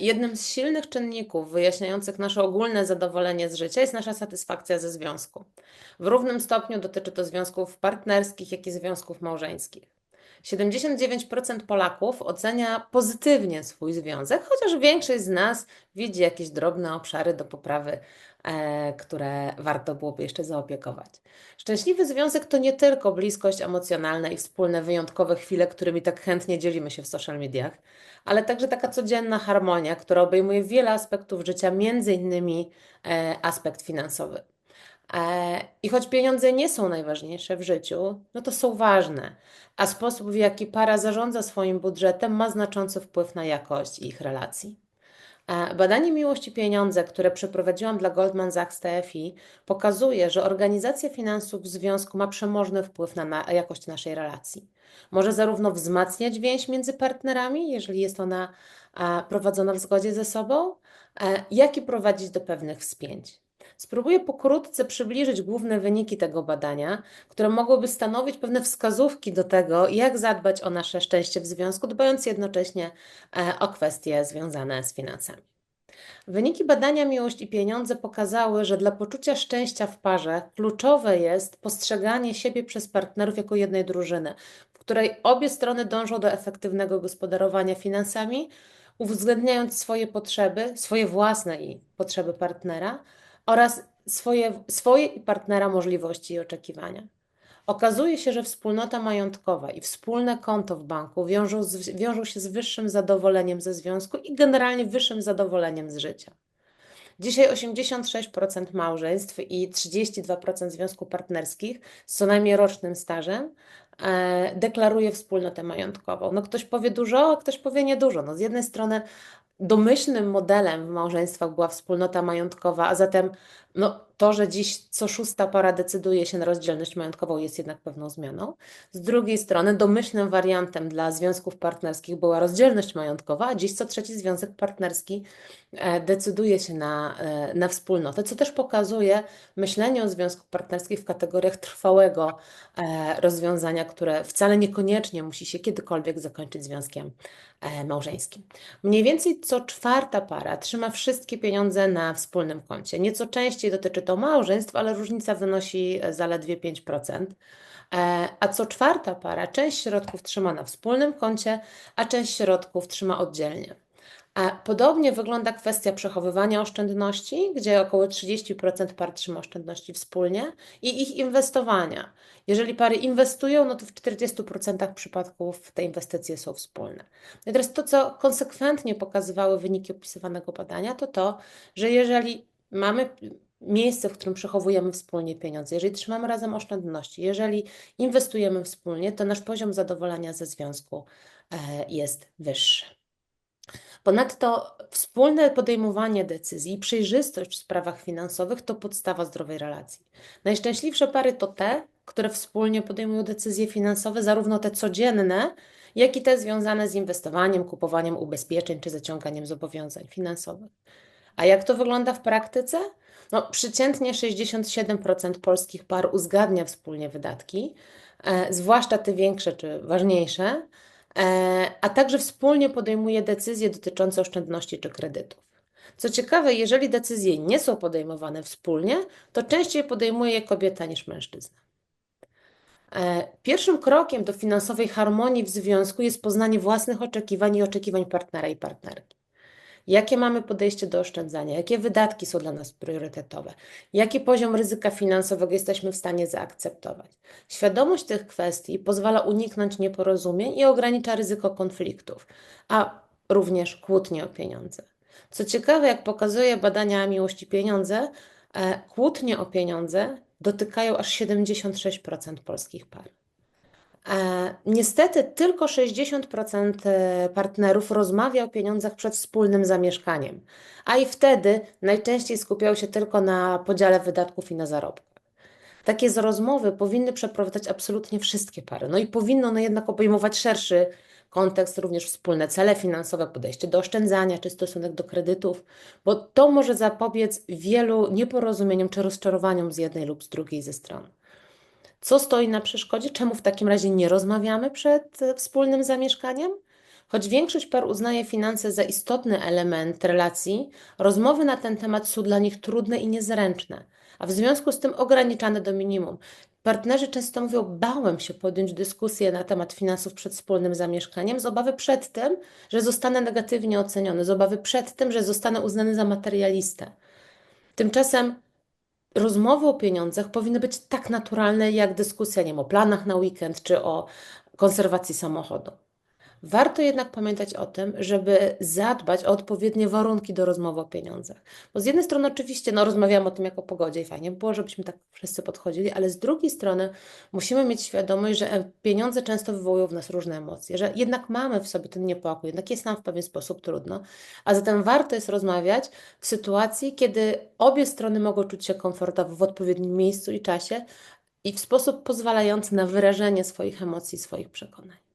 jednym z silnych czynników wyjaśniających nasze ogólne zadowolenie z życia jest nasza satysfakcja ze związku. W równym stopniu dotyczy to związków partnerskich, jak i związków małżeńskich. 79% Polaków ocenia pozytywnie swój związek, chociaż większość z nas widzi jakieś drobne obszary do poprawy, e, które warto byłoby jeszcze zaopiekować. Szczęśliwy związek to nie tylko bliskość emocjonalna i wspólne wyjątkowe chwile, którymi tak chętnie dzielimy się w social mediach, ale także taka codzienna harmonia, która obejmuje wiele aspektów życia, między innymi e, aspekt finansowy. E, I choć pieniądze nie są najważniejsze w życiu, no to są ważne, a sposób, w jaki para zarządza swoim budżetem, ma znaczący wpływ na jakość ich relacji. E, badanie Miłości Pieniądze, które przeprowadziłam dla Goldman Sachs TFI, pokazuje, że organizacja finansów w związku ma przemożny wpływ na, na jakość naszej relacji. Może zarówno wzmacniać więź między partnerami, jeżeli jest ona a, prowadzona w zgodzie ze sobą, e, jak i prowadzić do pewnych wspięć. Spróbuję pokrótce przybliżyć główne wyniki tego badania, które mogłyby stanowić pewne wskazówki do tego, jak zadbać o nasze szczęście w związku, dbając jednocześnie e, o kwestie związane z finansami. Wyniki badania Miłość i Pieniądze pokazały, że dla poczucia szczęścia w parze kluczowe jest postrzeganie siebie przez partnerów jako jednej drużyny, w której obie strony dążą do efektywnego gospodarowania finansami, uwzględniając swoje potrzeby, swoje własne i potrzeby partnera oraz swoje, swoje i partnera możliwości i oczekiwania. Okazuje się, że wspólnota majątkowa i wspólne konto w banku wiążą, z, wiążą się z wyższym zadowoleniem ze związku i generalnie wyższym zadowoleniem z życia. Dzisiaj 86% małżeństw i 32% związków partnerskich z co najmniej rocznym stażem e, deklaruje wspólnotę majątkową. No ktoś powie dużo, a ktoś powie niedużo. No z jednej strony domyślnym modelem w małżeństwach była wspólnota majątkowa, a zatem no, to, że dziś co szósta para decyduje się na rozdzielność majątkową, jest jednak pewną zmianą. Z drugiej strony, domyślnym wariantem dla związków partnerskich była rozdzielność majątkowa, a dziś co trzeci związek partnerski e, decyduje się na, e, na wspólnotę, co też pokazuje myślenie o związku partnerskim w kategoriach trwałego e, rozwiązania, które wcale niekoniecznie musi się kiedykolwiek zakończyć związkiem małżeńskim. Mniej więcej co czwarta para trzyma wszystkie pieniądze na wspólnym koncie. Nieco częściej dotyczy to małżeństw, ale różnica wynosi e, zaledwie 5%. E, a co czwarta para część środków trzyma na wspólnym koncie, a część środków trzyma oddzielnie. A podobnie wygląda kwestia przechowywania oszczędności, gdzie około 30% par trzyma oszczędności wspólnie i ich inwestowania. Jeżeli pary inwestują, no to w 40% przypadków te inwestycje są wspólne. No I teraz to, co konsekwentnie pokazywały wyniki opisywanego badania, to to, że jeżeli mamy miejsce, w którym przechowujemy wspólnie pieniądze, jeżeli trzymamy razem oszczędności, jeżeli inwestujemy wspólnie, to nasz poziom zadowolenia ze związku e, jest wyższy. Ponadto wspólne podejmowanie decyzji i przejrzystość w sprawach finansowych to podstawa zdrowej relacji. Najszczęśliwsze pary to te, które wspólnie podejmują decyzje finansowe, zarówno te codzienne, jak i te związane z inwestowaniem, kupowaniem ubezpieczeń czy zaciąganiem zobowiązań finansowych. A jak to wygląda w praktyce? No, przeciętnie 67% polskich par uzgadnia wspólnie wydatki, e, zwłaszcza te większe czy ważniejsze, e, a także wspólnie podejmuje decyzje dotyczące oszczędności czy kredytów. Co ciekawe, jeżeli decyzje nie są podejmowane wspólnie, to częściej podejmuje je kobieta niż mężczyzna. E, pierwszym krokiem do finansowej harmonii w związku jest poznanie własnych oczekiwań i oczekiwań partnera i partnerki jakie mamy podejście do oszczędzania, jakie wydatki są dla nas priorytetowe, jaki poziom ryzyka finansowego jesteśmy w stanie zaakceptować. Świadomość tych kwestii pozwala uniknąć nieporozumień i ogranicza ryzyko konfliktów, a również kłótni o pieniądze. Co ciekawe, jak pokazuje badania Miłości Pieniądze, e, kłótnie o pieniądze dotykają aż 76% polskich par. E, niestety tylko 60% e, partnerów rozmawia o pieniądzach przed wspólnym zamieszkaniem, a i wtedy najczęściej skupiają się tylko na podziale wydatków i na zarobkach. Takie rozmowy powinny przeprowadzać absolutnie wszystkie pary. No i powinno one jednak obejmować szerszy kontekst, również wspólne cele finansowe, podejście do oszczędzania czy stosunek do kredytów, bo to może zapobiec wielu nieporozumieniom czy rozczarowaniom z jednej lub z drugiej ze stron. Co stoi na przeszkodzie? Czemu w takim razie nie rozmawiamy przed e, wspólnym zamieszkaniem? Choć większość par uznaje finanse za istotny element relacji, rozmowy na ten temat są dla nich trudne i niezręczne, a w związku z tym ograniczane do minimum. Partnerzy często mówią: Bałem się podjąć dyskusję na temat finansów przed wspólnym zamieszkaniem, z obawy przed tym, że zostanę negatywnie oceniony, z obawy przed tym, że zostanę uznany za materialistę. Tymczasem rozmowy o pieniądzach powinny być tak naturalne jak dyskusja nie wiem, o planach na weekend czy o konserwacji samochodu. Warto jednak pamiętać o tym, żeby zadbać o odpowiednie warunki do rozmowy o pieniądzach. Bo z jednej strony oczywiście no, rozmawiamy o tym jako pogodzie i fajnie by było, żebyśmy tak wszyscy podchodzili, ale z drugiej strony musimy mieć świadomość, że e, pieniądze często wywołują w nas różne emocje, że jednak mamy w sobie ten niepokój, jednak jest nam w pewien sposób trudno, a zatem warto jest rozmawiać w sytuacji, kiedy obie strony mogą czuć się komfortowo w odpowiednim miejscu i czasie i w sposób pozwalający na wyrażenie swoich emocji, swoich przekonań.